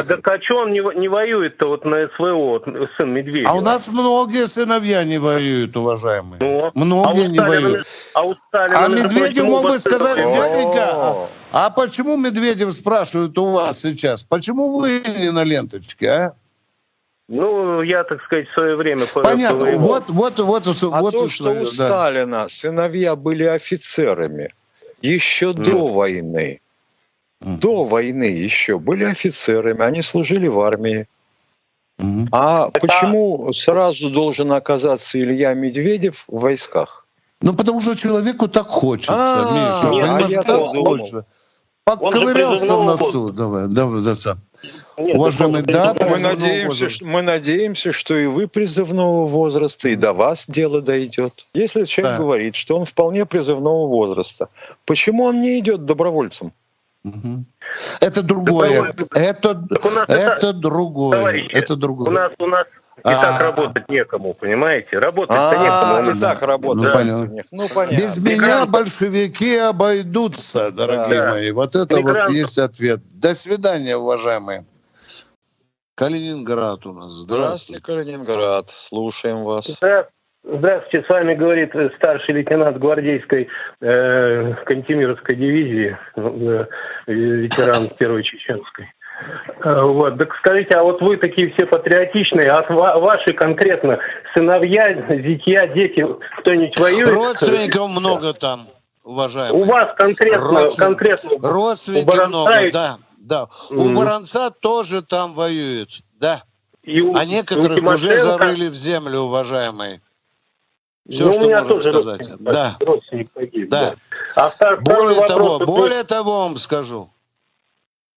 А так а что он не, не воюет-то вот на СВО, вот, сын Медведева? А у нас многие сыновья не воюют, уважаемые. Ну, Многие а не воюют. А, у Сталина, А Медведев мог бы сказать, дяденька, а, а почему Медведев спрашивает у вас сейчас? Почему вы не на ленточке, а? Ну, я, так сказать, в свое время по- Понятно. повоевал. Вот, вот, вот, А вот то, что у да. Сталина сыновья были офицерами еще до войны, До войны еще были офицерами, они служили в армии. А почему сразу должен оказаться Илья Медведев в войсках? Ну, потому что человеку так хочется, А, Миша. нет, понимаешь, а я так хочется. Поковырялся в носу. Давай, давай, да, да. Нет, Уважаемый, да, Мы надеемся, возраста. что, мы надеемся, что и вы призывного возраста, и до вас дело дойдет. Если человек Да. говорит, что он вполне призывного возраста, почему он не идет добровольцем? Это другое. Это, так у нас это это- другое. Товарищи, Это У другое. нас, у нас и А. так работать некому, понимаете? Работать-то А, некому. у и так работает. Ну, понятно. у них. Ну, понятно. Без меня большевики обойдутся, дорогие Да. мои. Вот это вот есть ответ. До свидания, уважаемые. Калининград у нас. Здравствуйте, Здравствуйте. Калининград. Слушаем вас. Здра- Здравствуйте, с вами говорит э, старший лейтенант гвардейской э, Кантемировской дивизии, э, ветеран Первой Чеченской. Э, Вот, так скажите, а вот вы такие все патриотичные, а ва- ваши конкретно сыновья, зятья, дети, кто-нибудь воюет? Родственников много там, У уважаемые. вас конкретно, Родственников. конкретно Родственники у много, и- да. Да. У Мгм. Баранца тоже там воюют, да. и у, А некоторых у уже зарыли в землю, уважаемые. Все, Ну, что у меня можно тоже сказать. родственник, Да. родственник погиб. Да. А втор- второй Более вопрос, того, вы- более того вам скажу.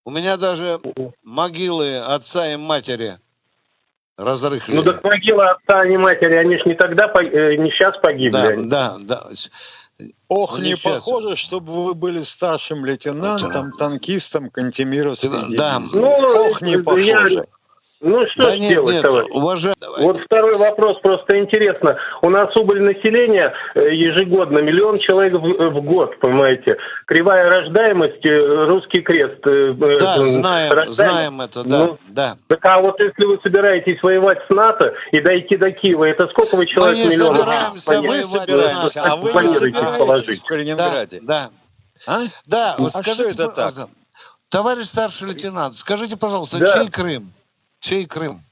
У меня даже могилы отца и матери разрыхлили. Ну так могила отца, а не матери, они ж не тогда, э, не сейчас погибли. да, они. да, да. Ох, не ничего. похоже, чтобы вы были старшим лейтенантом, танкистом Кантемировской Да. Ну, Ох, не я- похоже. Ну что Да ж нет, делать, нет, товарищ? уважаемый. Вот второй вопрос, просто интересно. У нас убыль населения э, ежегодно миллион человек в, в год, понимаете. Кривая рождаемость, э, русский крест. э, Да, э, знаем, рождаемость. знаем это, да, Ну, да. Так а вот если вы собираетесь воевать с НАТО и дойти до Киева, это сколько вы человек не миллионов собираемся планируете- воевать с собираетесь, НАТО. а вы не планируете собираетесь положить? в Да, Калининграде. да. А? Да, вот А скажите, что это так? пожалуйста, Товарищ старший лейтенант, скажите, пожалуйста, Да. чей Крым? Чей Крым?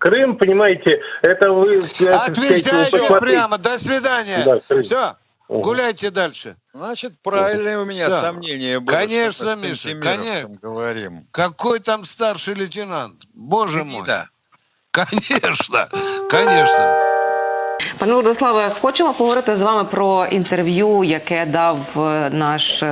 Крым, понимаете, это вы... сказать, Отвечайте посмотрите. прямо, до свидания. Да, Крым. Все, гуляйте дальше. Значит, правильные у меня Всё. сомнения были. Конечно, Миша, конечно. говорим. Какой там старший лейтенант? Боже мой. Да. Конечно, конечно. Пане Владиславе, хочемо поговорити з вами про інтерв'ю, яке дав наш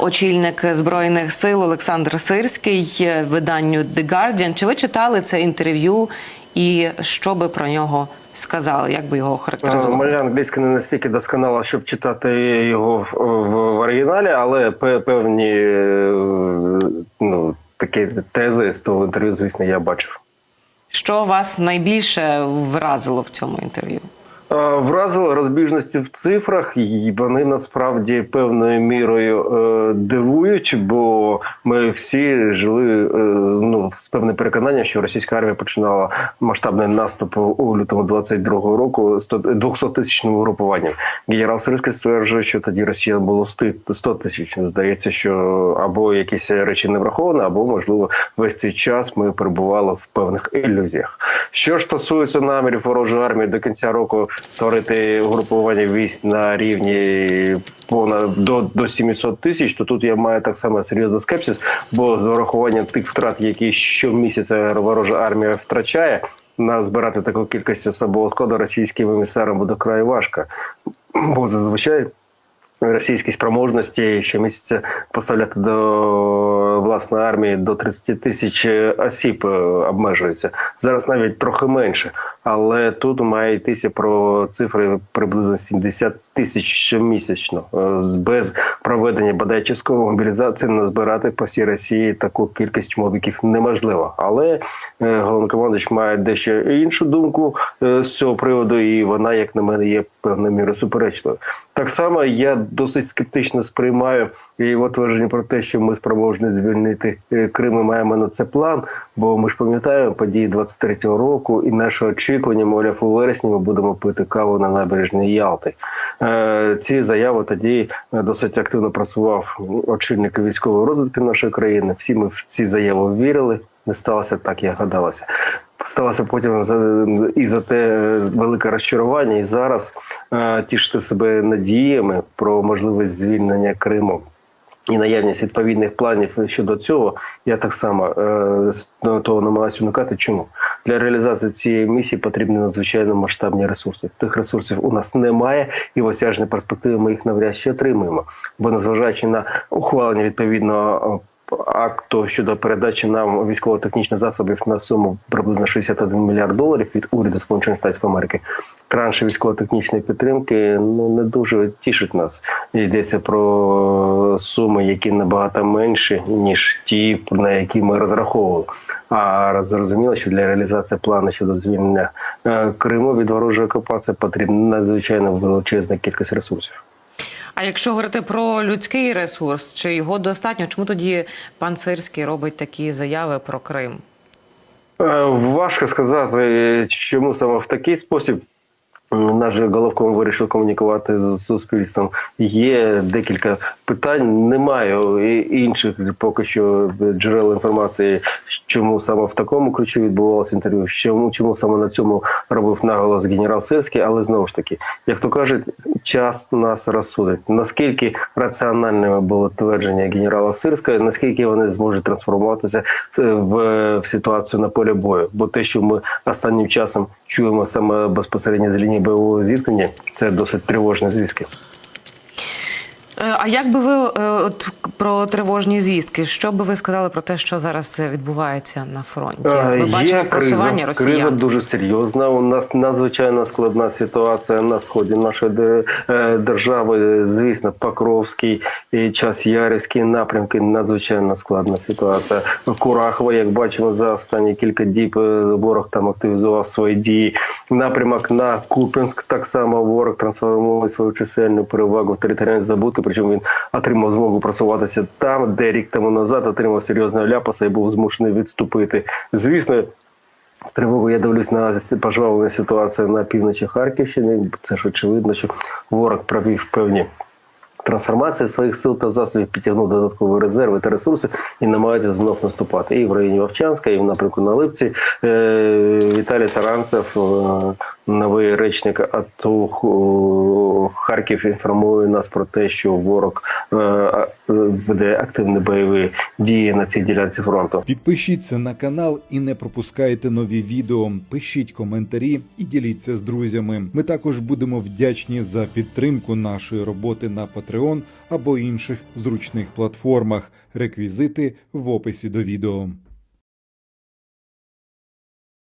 очільник збройних сил Олександр Сирський е, виданню The Guardian. Чи ви читали це інтерв'ю і що би про нього сказали? Як би його Е, охарактеризували? Моя англійська не настільки досконала, щоб читати його в, в, в оригіналі, але певні е, ну, такі тези з того інтерв'ю, звісно, я бачив. Що вас найбільше вразило в цьому інтерв'ю? Е, Вразили розбіжності в цифрах, і вони насправді певною мірою е, дивують, бо ми всі жили е, ну, з певним переконанням, що російська армія починала масштабний наступ у лютому 22-го року 200 тисячним угрупуванням. Генерал Сирський стверджує, що тоді Росія було 100 тисяч. Здається, що або якісь речі не враховані, або можливо весь цей час ми перебували в певних ілюзіях. Що ж стосується намірів ворожої армії до кінця року створити угрупування військ на рівні понад до, до 700 тисяч, то тут я маю так само серйозний скепсис, бо з урахуванням тих втрат, які щомісяця ворожа армія втрачає. Назбирати таку кількість особового складу російським емісарам буде край важко, бо зазвичай російські спроможності щомісяця поставляти до власної армії до 30 тисяч осіб обмежується. Зараз навіть трохи менше. Але тут має йтися про цифри приблизно 70 тисяч щомісячно. Е, Без проведення бодай часткової мобілізації назбирати по всій Росії таку кількість мобіків неможливо. Але е, головнокомандуючий має дещо іншу думку е, з цього приводу, і вона, як на мене, є певною мірою суперечливою. Так само я досить скептично сприймаю І от твердження про те, що ми спроможні звільнити Крим, ми маємо на це план. Бо ми ж пам'ятаємо події 23-го року, і наше очікування, мовляв, у вересні ми будемо пити каву на набережній Ялти. Е, ці заяви тоді е, досить активно просував очільник військової розвідки нашої країни. Всі ми в ці заяви вірили. Не сталося так, як гадалося. Сталося потім і за те е, велике розчарування, і зараз тішити себе надіями про можливість звільнення Криму і наявність відповідних планів щодо цього, я так само е, того намагаюся уникати. Чому для реалізації цієї місії потрібні надзвичайно масштабні ресурси. Тих ресурсів у нас немає, і в осяжній перспективі ми їх навряд чи отримаємо. Бо незважаючи на ухвалення відповідного е, акту щодо передачі нам військово-технічних засобів на суму приблизно 61 мільярд доларів від уряду Сполучених Штатів Америки. Транші військово-технічної підтримки ну не дуже тішить нас. Йдеться про суми, які набагато менші ніж ті, на які ми розраховували. А зрозуміло, що для реалізації плану щодо звільнення е, Криму від ворожої окупації потрібна надзвичайно величезна кількість ресурсів. А якщо говорити про людський ресурс, чи його достатньо? Чому тоді пан Сирський робить такі заяви про Крим? Е, Важко сказати, чому саме в такий спосіб. Наш головком вирішив комунікувати з суспільством. Є декілька питань. Немає інших поки що джерел інформації, чому саме в такому ключі відбувалося інтерв'ю, чому, чому саме на цьому робив наголос генерал Сирський, але знову ж таки, як то кажуть, час нас розсудить. Наскільки раціональними було твердження генерала Сирського, наскільки вони зможуть трансформуватися е, в, в ситуацію на полі бою? Бо те, що ми останнім часом чуємо саме безпосередньо з лінії бойового зіткнення, це досить тривожні звістки. Е, А як би ви е, от про тривожні звістки? Що би ви сказали про те, що зараз е, відбувається на фронті? Ви бачили Є просування криза, криза дуже серйозна. У нас надзвичайно складна ситуація на сході нашої держави. Звісно, Покровський і час Ярівський напрямки. Надзвичайно складна ситуація. Курахова, як бачимо, за останні кілька діб ворог там активізував свої дії. Напрямок на Купінськ так само ворог трансформує свою чисельну перевагу в територіальні здобутки. Причому він отримав змогу просуватися там, де рік тому назад отримав серйозного ляпаса і був змушений відступити. Звісно. З тривогою я дивлюсь на пожвавлення ситуацію на півночі Харківщини. Це ж очевидно, що ворог провів певні трансформації своїх сил та засобів, підтягнув додаткові резерви та ресурси і намагається знов наступати. І в районі Вовчанська, і в напрямку на Липці. Е, Віталій Саранцев, е, новий речник АТО е, Харків, інформує нас про те, що ворог е, а- е, веде активні бойові дії на цій ділянці фронту. Підпишіться на канал і не пропускайте нові відео. Пишіть коментарі і діліться з друзями. Ми також будемо вдячні за підтримку нашої роботи на Patreon або інших зручних платформах. Реквізити в описі до відео.